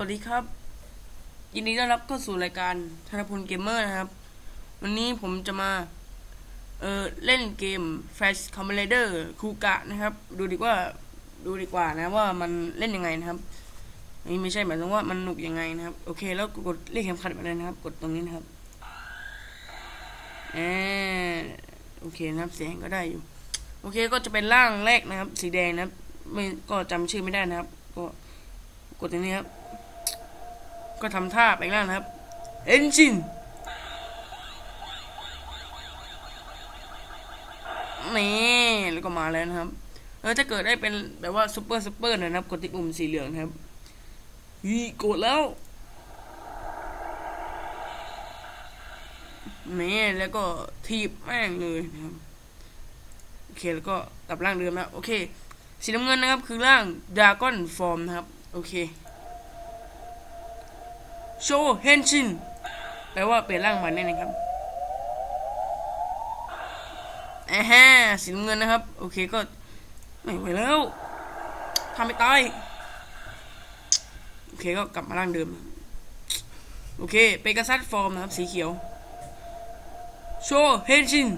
วัสดีครับ ยินดีต้อนรับเข้าสู่รายการธนพลเกมเมอร์นะครับ วันนี้ผมจะมา เออเล่นเกม Flash Commander คูกะนะครับ ดูดีกว่าดูดีกว่านะว่ามันเล่นยังไงนะครับนี่ไม่ใช่หมายถึงว่ามันหนุกยังไงนะครับ โอเค แล้วกดเรียกเข็มขัดมาเลยนะครับ กดตรงนี้นะครับเออโอเคนะครับเสียงก็ได้อยู่ โอเคก็จะเป็นร่างแรกนะครับ สีแดงนะครับ ไม่ก็จำชื่อไม่ได้นะครับ ก็กดตรงนี้ครับ ก็ทำท่าไปล่างนะครับเอนจินนี่แล้วก็มาแล้วนะครับเออถ้าเกิดได้เป็นแบบว่าซูเปอร์ซูเปอร์นะครับ กดที่ปุ่มสีเหลืองนะครับฮีกดแล้วนี่แล้วก็ทีบแม่งเลยนะครับโอเคแล้วก็กลับร่างเดิมแล้วโอเค สีน้ำเงินนะครับคือร่างดากอนฟอร์มนะครับ โอเค โชเฮนชินแปลว่าเปลี่ยนร่างใหม่นั่นเองครับอ่าฮะสีน้ำเงินนะครับ โอเคก็ไม่ไหวแล้วทำไม่ตายโอเคก็กลับมาร่างเดิม โอเคเปกาซัสฟอร์มนะครับ สีเขียว โชเฮนชิน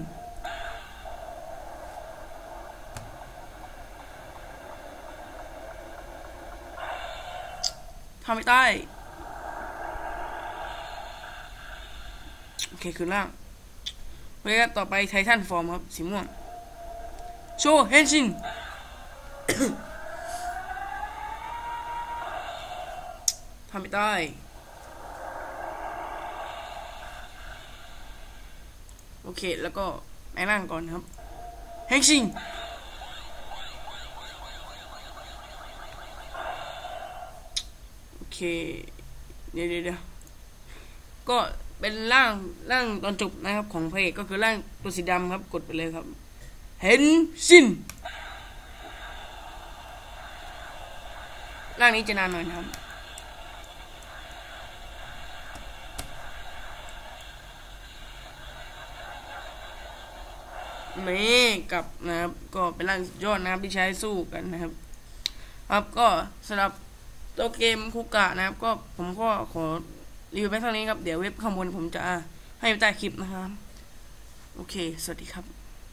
ทำไม่ได้ โอ เคคือล่างเคครับต่อไปไททันฟอร์มครับ สีม่วง โชว์เฮนชินทำไม่ได้โอเค แล้วก็แม่ร่างก่อนครับเฮนชินโอเค เดี๋ยวเดี๋ยวก็ เป็นร่างร่างตอนจบนะครับ ของพระเอกก็คือร่างตัวสีดำครับ กดไปเลยครับ เห็นสิ้นร่างนี้จะนานหน่อยนะครับนี่กับนะครับ ก็เป็นร่างยอดนะครับที่ใช้สู้กันนะครับ ครับก็สำหรับตัวเกมคุกะนะครับ ก็ผมก็ขอ รีวิวไปเท่านี้ครับ เดี๋ยวเว็บข้างบนผมจะให้ใต้คลิปนะครับ โอเค สวัสดีครับ